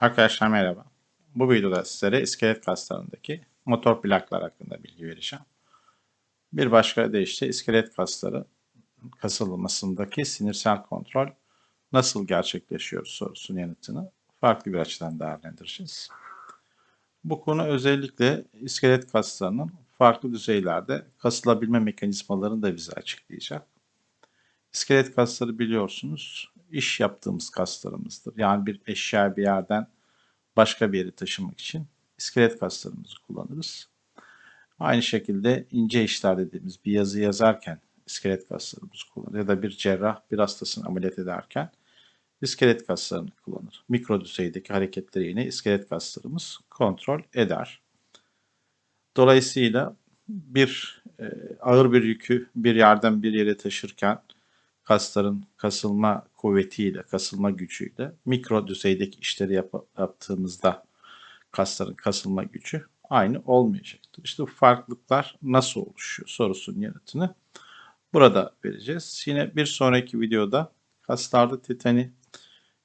Arkadaşlar merhaba. Bu videoda sizlere iskelet kaslarındaki motor plaklar hakkında bilgi vereceğim. Bir başka deyişle iskelet kasları kasılmasındaki sinirsel kontrol nasıl gerçekleşiyor sorusunun yanıtını farklı bir açıdan değerlendireceğiz. Bu konu özellikle iskelet kaslarının farklı düzeylerde kasılabilme mekanizmalarını da bize açıklayacak. İskelet kasları biliyorsunuz iş yaptığımız kaslarımızdır. Yani bir eşya bir yerden başka bir yere taşımak için iskelet kaslarımızı kullanırız. Aynı şekilde ince işler dediğimiz bir yazı yazarken iskelet kaslarımızı kullanır. Ya da bir cerrah bir hastasını ameliyat ederken iskelet kaslarını kullanır. Mikro düzeydeki hareketleri yine iskelet kaslarımız kontrol eder. Dolayısıyla bir e, ağır bir yükü bir yerden bir yere taşırken kasların kasılma kuvvetiyle, kasılma gücüyle mikro düzeydeki işleri yap yaptığımızda kasların kasılma gücü aynı olmayacaktır. İşte bu farklılıklar nasıl oluşuyor sorusunun yanıtını burada vereceğiz. Yine bir sonraki videoda kaslarda tetani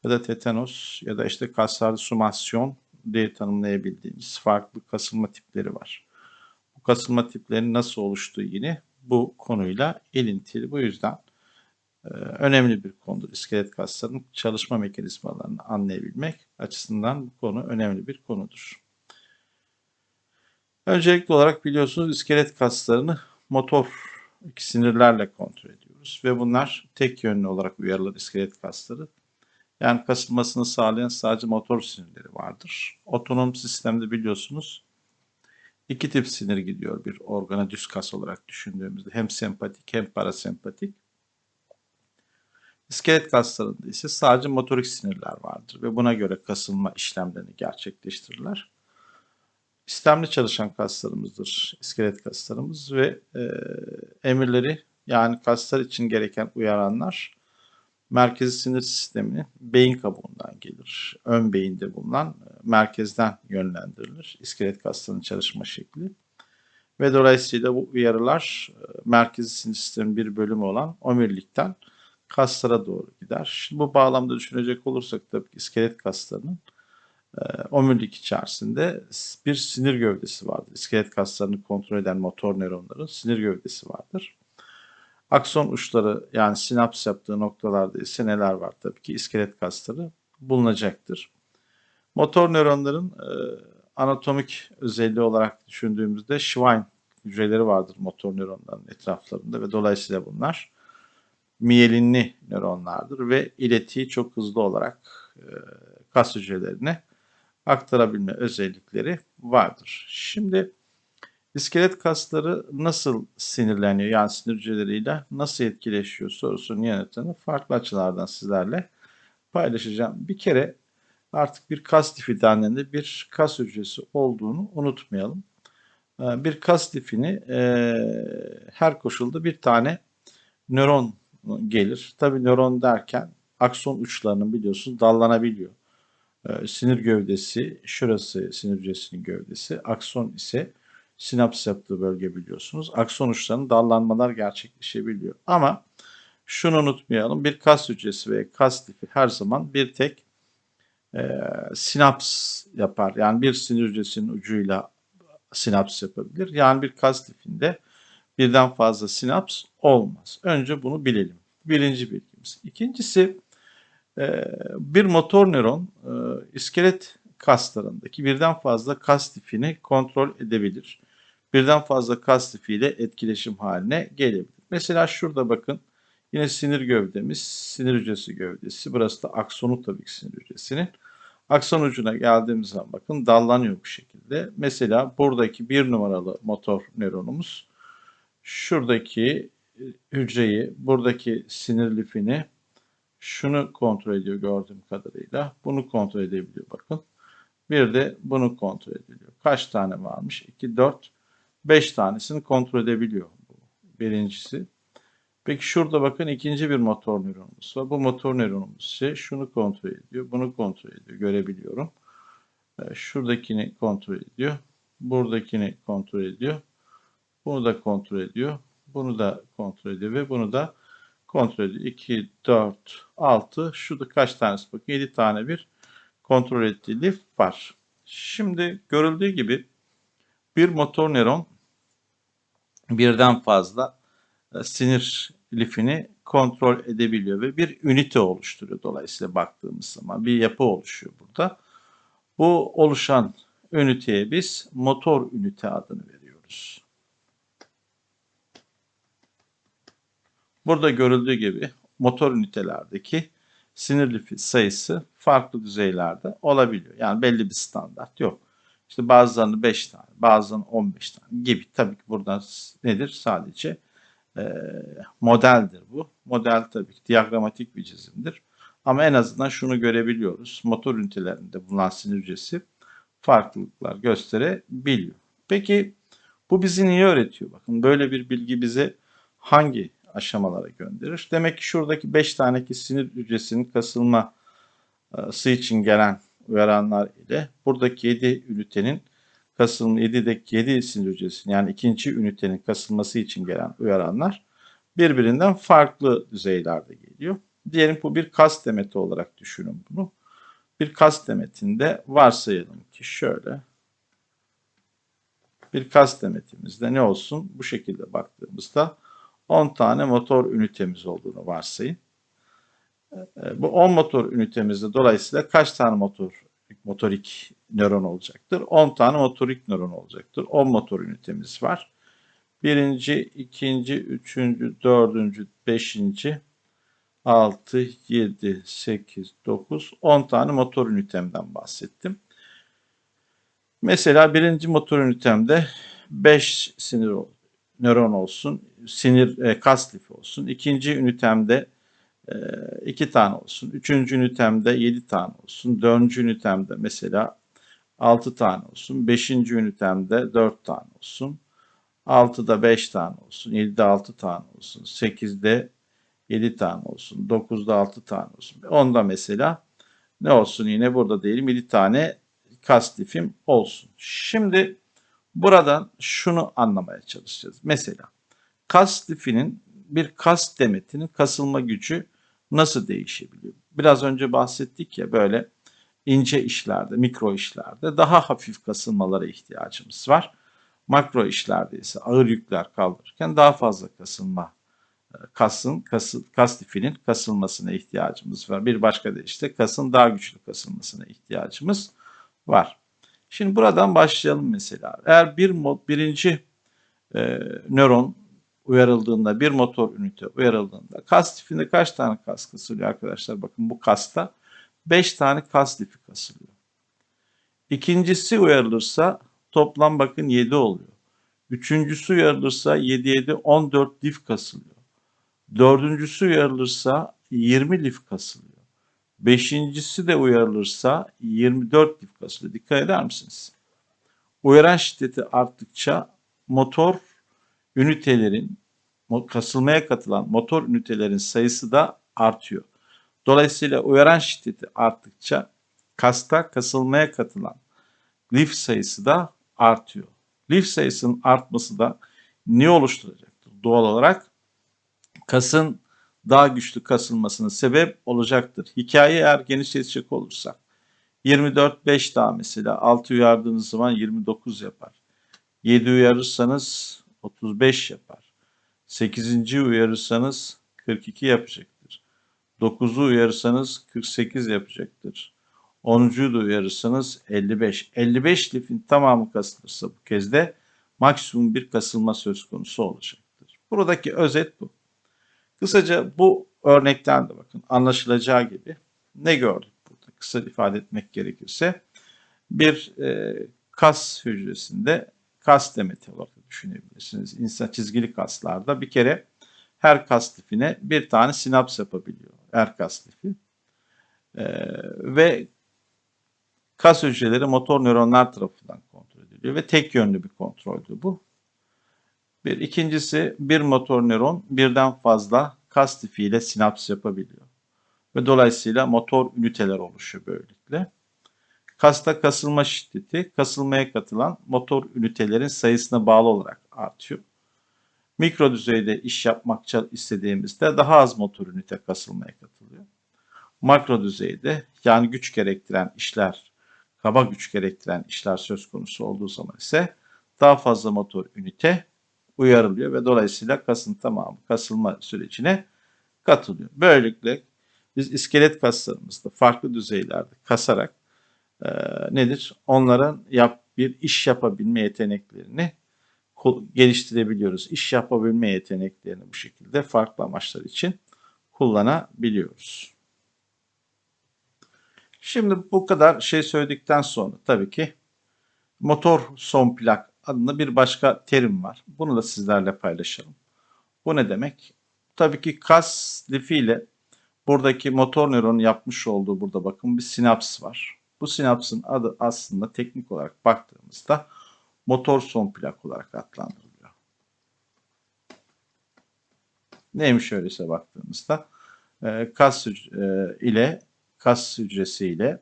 ya da tetanos ya da işte kaslarda sumasyon diye tanımlayabildiğimiz farklı kasılma tipleri var. Bu kasılma tiplerinin nasıl oluştuğu yine bu konuyla ilintili. Bu yüzden önemli bir konudur. İskelet kaslarının çalışma mekanizmalarını anlayabilmek açısından bu konu önemli bir konudur. Öncelikli olarak biliyorsunuz iskelet kaslarını motor sinirlerle kontrol ediyoruz ve bunlar tek yönlü olarak uyarılır iskelet kasları. Yani kasılmasını sağlayan sadece motor sinirleri vardır. Otonom sistemde biliyorsunuz iki tip sinir gidiyor bir organa düz kas olarak düşündüğümüzde hem sempatik hem parasempatik. İskelet kaslarında ise sadece motorik sinirler vardır ve buna göre kasılma işlemlerini gerçekleştirirler. İstemli çalışan kaslarımızdır iskelet kaslarımız ve e, emirleri yani kaslar için gereken uyaranlar merkezi sinir sisteminin beyin kabuğundan gelir. Ön beyinde bulunan e, merkezden yönlendirilir iskelet kaslarının çalışma şekli. Ve dolayısıyla bu uyarılar e, merkezi sinir sistemin bir bölümü olan omurilikten kaslara doğru gider. Şimdi bu bağlamda düşünecek olursak tabii ki iskelet kaslarının e, omurilik içerisinde bir sinir gövdesi vardır. İskelet kaslarını kontrol eden motor nöronların sinir gövdesi vardır. Akson uçları yani sinaps yaptığı noktalarda ise neler var tabii ki iskelet kasları bulunacaktır. Motor nöronların e, anatomik özelliği olarak düşündüğümüzde Schwein hücreleri vardır motor nöronların etraflarında ve dolayısıyla bunlar miyelinli nöronlardır ve iletiyi çok hızlı olarak e, kas hücrelerine aktarabilme özellikleri vardır. Şimdi iskelet kasları nasıl sinirleniyor yani sinir hücreleriyle nasıl etkileşiyor sorusunun yanıtını farklı açılardan sizlerle paylaşacağım. Bir kere artık bir kas tipi dendiğinde bir kas hücresi olduğunu unutmayalım. E, bir kas tipini e, her koşulda bir tane nöron gelir. Tabi nöron derken akson uçlarının biliyorsunuz dallanabiliyor. Ee, sinir gövdesi, şurası sinir hücresinin gövdesi, akson ise sinaps yaptığı bölge biliyorsunuz. Akson uçlarının dallanmalar gerçekleşebiliyor. Ama şunu unutmayalım, bir kas hücresi ve kas tipi her zaman bir tek e, sinaps yapar. Yani bir sinir hücresinin ucuyla sinaps yapabilir. Yani bir kas tipinde birden fazla sinaps olmaz. Önce bunu bilelim. Birinci bilgimiz. İkincisi e, bir motor nöron e, iskelet kaslarındaki birden fazla kas tipini kontrol edebilir. Birden fazla kas tipiyle etkileşim haline gelebilir. Mesela şurada bakın yine sinir gövdemiz, sinir hücresi gövdesi. Burası da aksonu tabii ki sinir hücresinin. Akson ucuna geldiğimiz zaman bakın dallanıyor bu şekilde. Mesela buradaki bir numaralı motor nöronumuz şuradaki e, hücreyi, buradaki sinir lifini şunu kontrol ediyor gördüğüm kadarıyla. Bunu kontrol edebiliyor bakın. Bir de bunu kontrol ediliyor. Kaç tane varmış? 2, 4, 5 tanesini kontrol edebiliyor. Birincisi. Peki şurada bakın ikinci bir motor nöronumuz var. Bu motor nöronumuz ise şunu kontrol ediyor, bunu kontrol ediyor. Görebiliyorum. Şuradakini kontrol ediyor. Buradakini kontrol ediyor. Bunu da kontrol ediyor. Bunu da kontrol ediyor ve bunu da kontrol ediyor. 2, 4, 6. Şurada kaç tanesi? Bakın 7 tane bir kontrol ettiği lif var. Şimdi görüldüğü gibi bir motor nöron birden fazla e, sinir lifini kontrol edebiliyor ve bir ünite oluşturuyor. Dolayısıyla baktığımız zaman bir yapı oluşuyor burada. Bu oluşan üniteye biz motor ünite adını veriyoruz. Burada görüldüğü gibi motor ünitelerdeki sinir lifi sayısı farklı düzeylerde olabiliyor. Yani belli bir standart yok. İşte bazılarını 5 tane, bazılarını 15 tane gibi. Tabii ki buradan nedir? Sadece e, modeldir bu. Model tabii ki diyagramatik bir çizimdir. Ama en azından şunu görebiliyoruz. Motor ünitelerinde bulunan sinir hücresi farklılıklar gösterebiliyor. Peki bu bizi niye öğretiyor? Bakın böyle bir bilgi bize hangi aşamalara gönderir? Demek ki şuradaki 5 taneki sinir hücresinin kasılması için gelen uyaranlar ile buradaki 7 ünitenin kasılma 7'deki 7 sinir hücresinin yani ikinci ünitenin kasılması için gelen uyaranlar birbirinden farklı düzeylerde geliyor. Diyelim bu bir kas demeti olarak düşünün bunu. Bir kas demetinde varsayalım ki şöyle bir kas demetimizde ne olsun? Bu şekilde baktığımızda 10 tane motor ünitemiz olduğunu varsayın. E, Bu 10 motor ünitemizde dolayısıyla kaç tane motor motorik nöron olacaktır? 10 tane motorik nöron olacaktır. 10 motor ünitemiz var. Birinci, ikinci, üçüncü, dördüncü, beşinci, 6, 7, 8, 9, 10 tane motor ünitemden bahsettim. Mesela birinci motor ünitemde 5 sinir ol- nöron olsun, sinir e, kas lifi olsun. İkinci ünitemde 2 tane olsun. Üçüncü ünitemde 7 tane olsun. Dördüncü ünitemde mesela 6 tane olsun. Beşinci ünitemde 4 tane olsun. 6'da 5 tane olsun. 7'de 6 tane olsun. 8'de 7 tane olsun. 9'da 6 tane olsun. Onda mesela ne olsun yine burada diyelim 7 tane kas lifim olsun. Şimdi buradan şunu anlamaya çalışacağız. Mesela kas lifinin bir kas demetinin kasılma gücü nasıl değişebiliyor? Biraz önce bahsettik ya böyle ince işlerde, mikro işlerde daha hafif kasılmalara ihtiyacımız var. Makro işlerde ise ağır yükler kaldırırken daha fazla kasılma e, kasın kası, kas lifinin kasılmasına ihtiyacımız var. Bir başka da işte kasın daha güçlü kasılmasına ihtiyacımız var. Şimdi buradan başlayalım mesela. Eğer bir mod birinci e, nöron uyarıldığında, bir motor ünite uyarıldığında kas lifinde kaç tane kas kasılıyor arkadaşlar? Bakın bu kasta 5 tane kas lifi kasılıyor. İkincisi uyarılırsa toplam bakın 7 oluyor. Üçüncüsü uyarılırsa 7 7 14 lif kasılıyor. Dördüncüsü uyarılırsa 20 lif kasılıyor. Beşincisi de uyarılırsa 24 lif kasılıyor. Dikkat eder misiniz? Uyaran şiddeti arttıkça motor ünitelerin kasılmaya katılan motor ünitelerin sayısı da artıyor. Dolayısıyla uyaran şiddeti arttıkça kasta kasılmaya katılan lif sayısı da artıyor. Lif sayısının artması da ne oluşturacaktır? Doğal olarak kasın daha güçlü kasılmasına sebep olacaktır. Hikaye eğer genişletecek olursak 24 5 daha mesela 6 uyardığınız zaman 29 yapar. 7 uyarırsanız 35 yapar. 8. uyarırsanız 42 yapacaktır. 9'u uyarırsanız 48 yapacaktır. 10'uncuyu da uyarırsanız 55. 55 lifin tamamı kasılırsa bu kez de maksimum bir kasılma söz konusu olacaktır. Buradaki özet bu. Kısaca bu örnekten de bakın anlaşılacağı gibi ne gördük burada? Kısa ifade etmek gerekirse bir e, kas hücresinde kas demeti olarak düşünebilirsiniz. İnsan çizgili kaslarda bir kere her kas lifine bir tane sinaps yapabiliyor. Her kas lifi. E, ve kas hücreleri motor nöronlar tarafından kontrol ediliyor ve tek yönlü bir kontroldü bu. Bir ikincisi bir motor nöron birden fazla kas lifiyle sinaps yapabiliyor. Ve dolayısıyla motor üniteler oluşuyor böylelikle. Kasta kasılma şiddeti kasılmaya katılan motor ünitelerin sayısına bağlı olarak artıyor. Mikro düzeyde iş yapmak istediğimizde daha az motor ünite kasılmaya katılıyor. Makro düzeyde yani güç gerektiren işler, kaba güç gerektiren işler söz konusu olduğu zaman ise daha fazla motor ünite uyarılıyor ve dolayısıyla kasın tamamı kasılma sürecine katılıyor. Böylelikle biz iskelet kaslarımızda farklı düzeylerde kasarak e, nedir? Onların yap, bir iş yapabilme yeteneklerini geliştirebiliyoruz. İş yapabilme yeteneklerini bu şekilde farklı amaçlar için kullanabiliyoruz. Şimdi bu kadar şey söyledikten sonra tabii ki motor son plak adında bir başka terim var. Bunu da sizlerle paylaşalım. Bu ne demek? Tabii ki kas lifiyle buradaki motor nöronun yapmış olduğu burada bakın bir sinaps var. Bu sinapsın adı aslında teknik olarak baktığımızda motor son plak olarak adlandırılıyor. Neymiş öyleyse baktığımızda e, kas e, ile kas hücresi ile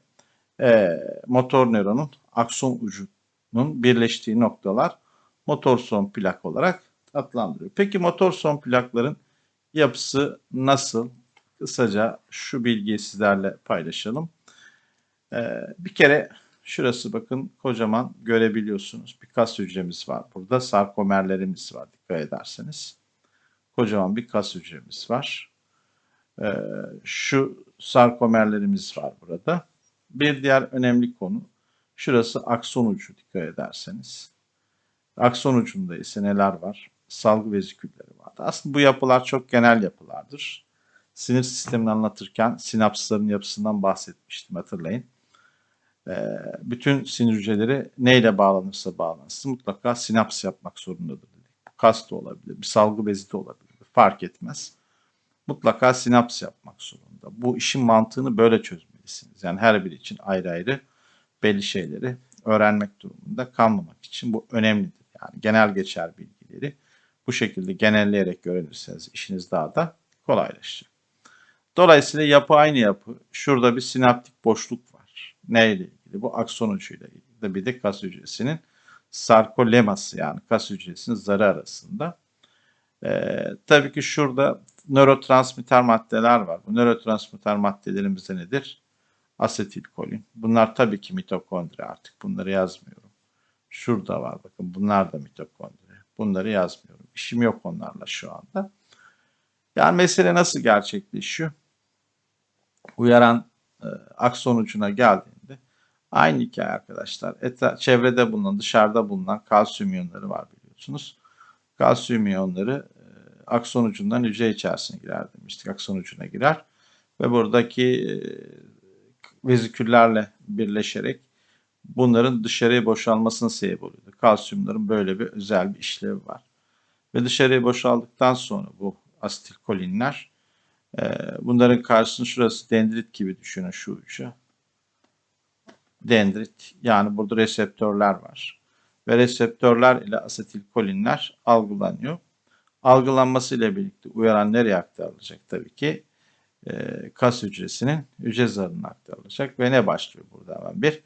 e, motor nöronun akson ucunun birleştiği noktalar motor son plak olarak adlandırılıyor. Peki motor son plakların yapısı nasıl? Kısaca şu bilgiyi sizlerle paylaşalım. Ee, bir kere şurası bakın kocaman görebiliyorsunuz. Bir kas hücremiz var burada. Sarkomerlerimiz var dikkat ederseniz. Kocaman bir kas hücremiz var. Ee, şu sarkomerlerimiz var burada. Bir diğer önemli konu şurası akson ucu dikkat ederseniz. Akson ucunda ise neler var? Salgı vezikülleri var. Aslında bu yapılar çok genel yapılardır. Sinir sistemini anlatırken sinapsların yapısından bahsetmiştim hatırlayın. Ee, bütün sinir hücreleri neyle bağlanırsa bağlansın mutlaka sinaps yapmak zorundadır dedik. Kas da olabilir, bir salgı bezi de olabilir. Fark etmez. Mutlaka sinaps yapmak zorunda. Bu işin mantığını böyle çözmelisiniz. Yani her biri için ayrı ayrı belli şeyleri öğrenmek durumunda kalmamak için bu önemlidir. Yani genel geçer bilgileri bu şekilde genelleyerek öğrenirseniz işiniz daha da kolaylaşacak. Dolayısıyla yapı aynı yapı. Şurada bir sinaptik boşluk var. Neyle ilgili? Bu akson ucuyla ilgili. Bir de kas hücresinin sarkoleması yani kas hücresinin zarı arasında. Ee, tabii ki şurada nörotransmitter maddeler var. Bu nörotransmitter maddelerimiz de nedir? Asetilkolin. Bunlar tabii ki mitokondri artık. Bunları yazmıyorum. Şurada var bakın. Bunlar da mitokondri. Bunları yazmıyorum. İşim yok onlarla şu anda. Yani mesele nasıl gerçekleşiyor? Uyaran e, akson ucuna geldiğinde aynı hikaye arkadaşlar. Eta, çevrede bulunan, dışarıda bulunan kalsiyum iyonları var biliyorsunuz. Kalsiyum iyonları e, akson ucundan hücre içerisine girer demiştik. Akson ucuna girer ve buradaki e, veziküllerle birleşerek bunların dışarıya boşalmasına sebep oluyordu. Kalsiyumların böyle bir özel bir işlevi var. Ve dışarıya boşaldıktan sonra bu asetilkolinler e, bunların karşısında şurası dendrit gibi düşünün şu ucu. Dendrit yani burada reseptörler var. Ve reseptörler ile asetilkolinler algılanıyor. Algılanması ile birlikte uyaran nereye aktarılacak tabii ki? E, kas hücresinin hücre zarına aktarılacak ve ne başlıyor burada hemen bir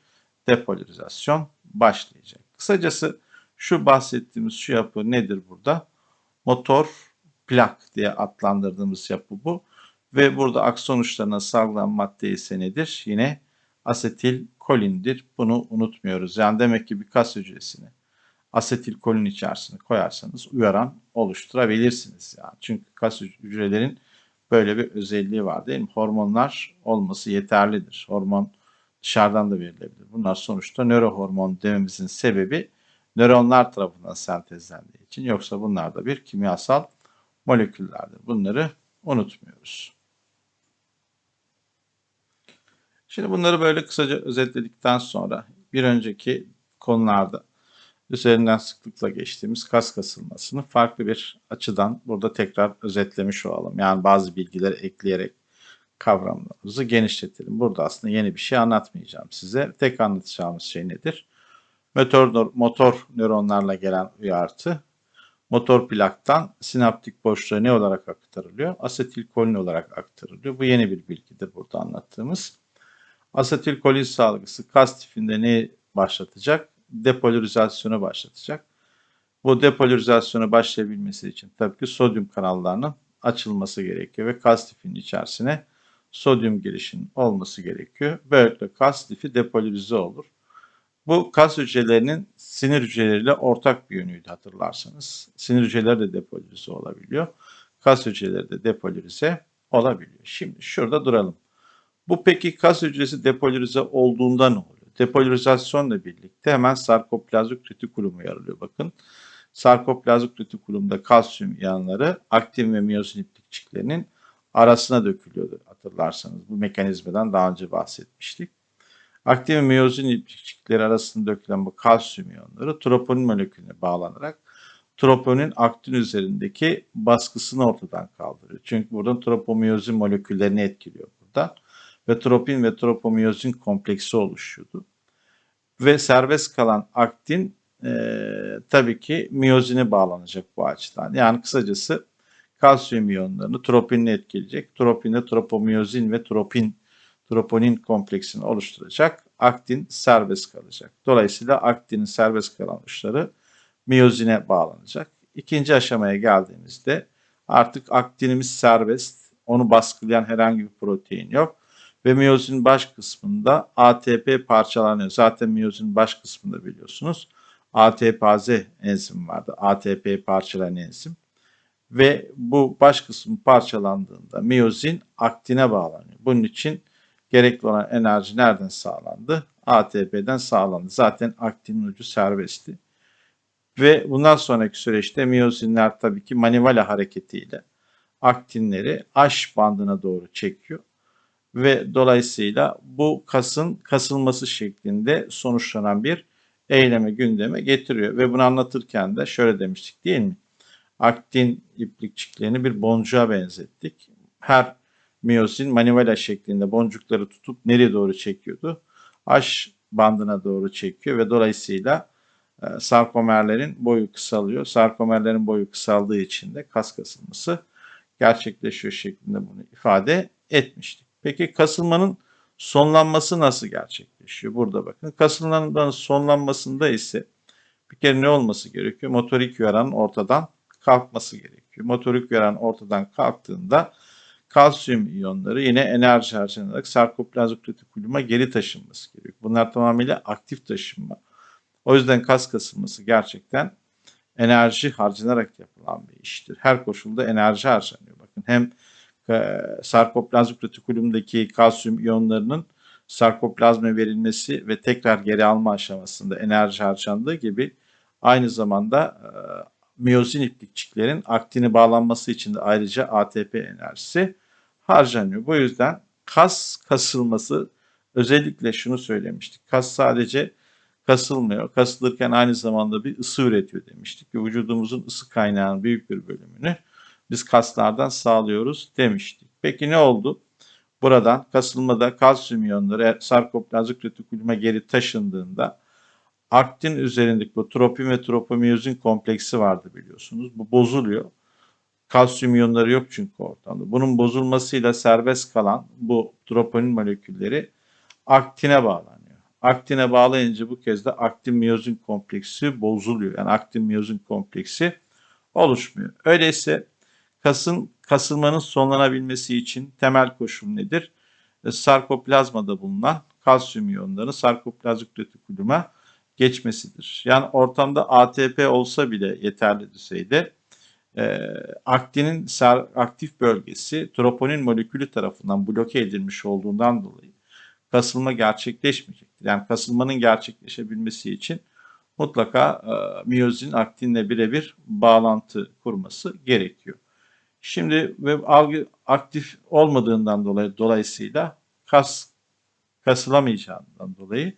depolarizasyon başlayacak. Kısacası şu bahsettiğimiz şu yapı nedir burada? Motor plak diye adlandırdığımız yapı bu. Ve burada akson uçlarına salgılanan madde ise nedir? Yine asetilkolindir. Bunu unutmuyoruz. Yani demek ki bir kas hücresini asetilkolin içerisine koyarsanız uyaran oluşturabilirsiniz. Yani çünkü kas hücrelerin böyle bir özelliği var değil mi? Hormonlar olması yeterlidir. Hormon dışarıdan da verilebilir. Bunlar sonuçta nörohormon dememizin sebebi nöronlar tarafından sentezlendiği için. Yoksa bunlar da bir kimyasal moleküllerdir. Bunları unutmuyoruz. Şimdi bunları böyle kısaca özetledikten sonra bir önceki konularda üzerinden sıklıkla geçtiğimiz kas kasılmasını farklı bir açıdan burada tekrar özetlemiş olalım. Yani bazı bilgileri ekleyerek kavramlarımızı genişletelim. Burada aslında yeni bir şey anlatmayacağım size. Tek anlatacağımız şey nedir? Motor, motor nöronlarla gelen uyartı motor plaktan sinaptik boşluğa ne olarak aktarılıyor? Asetilkolin olarak aktarılıyor. Bu yeni bir bilgidir burada anlattığımız. Asetilkolin salgısı kas tifinde ne başlatacak? Depolarizasyonu başlatacak. Bu depolarizasyonu başlayabilmesi için tabii ki sodyum kanallarının açılması gerekiyor ve kas tifinin içerisine sodyum girişinin olması gerekiyor. Böylelikle kas lifi depolarize olur. Bu kas hücrelerinin sinir hücreleriyle ortak bir yönüydü hatırlarsanız. Sinir hücreleri de depolarize olabiliyor. Kas hücreleri de depolarize olabiliyor. Şimdi şurada duralım. Bu peki kas hücresi depolarize olduğunda ne oluyor? Depolarizasyonla birlikte hemen sarkoplazmik retikulumu yaralıyor bakın. Sarkoplazmik retikulumda kalsiyum iyonları aktin ve miyozin iplikçiklerinin arasına dökülüyordu hatırlarsanız. Bu mekanizmadan daha önce bahsetmiştik. Aktin ve miyozin iplikçikleri arasında dökülen bu kalsiyum iyonları troponin molekülüne bağlanarak troponin aktin üzerindeki baskısını ortadan kaldırıyor. Çünkü buradan tropomiyozin moleküllerini etkiliyor burada. Ve tropin ve tropomiyozin kompleksi oluşuyordu. Ve serbest kalan aktin e, tabii ki miyozine bağlanacak bu açıdan. Yani kısacası kalsiyum iyonlarını tropinle etkileyecek. Tropinle tropomiyozin ve tropin troponin kompleksini oluşturacak. Aktin serbest kalacak. Dolayısıyla aktinin serbest kalan uçları miyozine bağlanacak. İkinci aşamaya geldiğimizde artık aktinimiz serbest. Onu baskılayan herhangi bir protein yok. Ve miyozin baş kısmında ATP parçalanıyor. Zaten miyozin baş kısmında biliyorsunuz. ATPaz enzim vardı. ATP parçalayan enzim. Ve bu baş kısmı parçalandığında miyozin aktine bağlanıyor. Bunun için gerekli olan enerji nereden sağlandı? ATP'den sağlandı. Zaten aktinin ucu serbestti. Ve bundan sonraki süreçte miyozinler tabii ki manivela hareketiyle aktinleri H bandına doğru çekiyor. Ve dolayısıyla bu kasın kasılması şeklinde sonuçlanan bir eyleme gündeme getiriyor. Ve bunu anlatırken de şöyle demiştik değil mi? Aktin iplikçiklerini bir boncuğa benzettik. Her miyozin manivela şeklinde boncukları tutup nereye doğru çekiyordu? H bandına doğru çekiyor ve dolayısıyla e, sarkomerlerin boyu kısalıyor. Sarkomerlerin boyu kısaldığı için de kas kasılması gerçekleşiyor şeklinde bunu ifade etmiştik. Peki kasılmanın sonlanması nasıl gerçekleşiyor? Burada bakın. Kasılmanın sonlanmasında ise bir kere ne olması gerekiyor? Motorik yaranın ortadan kalkması gerekiyor. Motorik yaran ortadan kalktığında kalsiyum iyonları yine enerji harcanarak sarkoplazmik retikuluma geri taşınması gerekiyor. Bunlar tamamıyla aktif taşınma. O yüzden kas kasılması gerçekten enerji harcanarak yapılan bir iştir. Her koşulda enerji harcanıyor. Bakın hem sarkoplazmik retikulumdaki kalsiyum iyonlarının sarkoplazma verilmesi ve tekrar geri alma aşamasında enerji harcandığı gibi aynı zamanda e, miyozin iplikçiklerin aktini bağlanması için de ayrıca ATP enerjisi harcanıyor. Bu yüzden kas kasılması özellikle şunu söylemiştik. Kas sadece kasılmıyor. Kasılırken aynı zamanda bir ısı üretiyor demiştik. Ve vücudumuzun ısı kaynağının büyük bir bölümünü biz kaslardan sağlıyoruz demiştik. Peki ne oldu? Buradan kasılmada kalsiyum iyonları sarkoplazmik retikuluma geri taşındığında aktin üzerindeki bu tropin ve tropomiyozin kompleksi vardı biliyorsunuz. Bu bozuluyor. Kalsiyum iyonları yok çünkü ortamda. Bunun bozulmasıyla serbest kalan bu troponin molekülleri aktine bağlanıyor. Aktine bağlayınca bu kez de aktin miyozin kompleksi bozuluyor. Yani aktin miyozin kompleksi oluşmuyor. Öyleyse kasın kasılmanın sonlanabilmesi için temel koşul nedir? E, sarkoplazmada bulunan kalsiyum iyonlarının sarkoplazmik retikuluma geçmesidir. Yani ortamda ATP olsa bile yeterli düzeyde e, aktinin aktif bölgesi troponin molekülü tarafından bloke edilmiş olduğundan dolayı kasılma gerçekleşmeyecektir. Yani kasılmanın gerçekleşebilmesi için mutlaka e, miyozin aktinle birebir bağlantı kurması gerekiyor. Şimdi ve algı aktif olmadığından dolayı dolayısıyla kas kasılamayacağından dolayı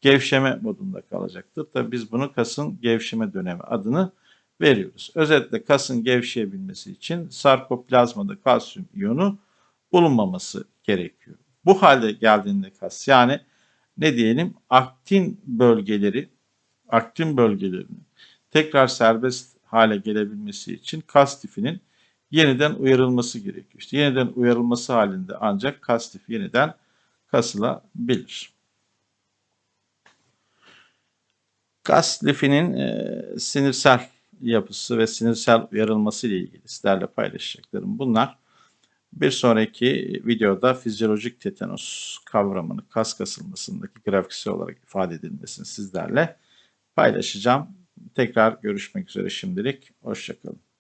gevşeme modunda kalacaktır. Tabii biz bunu kasın gevşeme dönemi adını veriyoruz. Özetle kasın gevşeyebilmesi için sarkoplazmada kalsiyum iyonu bulunmaması gerekiyor. Bu halde geldiğinde kas yani ne diyelim aktin bölgeleri aktin bölgelerinin tekrar serbest hale gelebilmesi için kas tifinin yeniden uyarılması gerekiyor. İşte yeniden uyarılması halinde ancak kas tifi yeniden kasılabilir. Kas lifinin e, sinirsel yapısı ve sinirsel uyarılması ile ilgili sizlerle paylaşacaklarım bunlar. Bir sonraki videoda fizyolojik tetanos kavramını kas kasılmasındaki grafiksel olarak ifade edilmesini sizlerle paylaşacağım. Tekrar görüşmek üzere şimdilik. Hoşçakalın.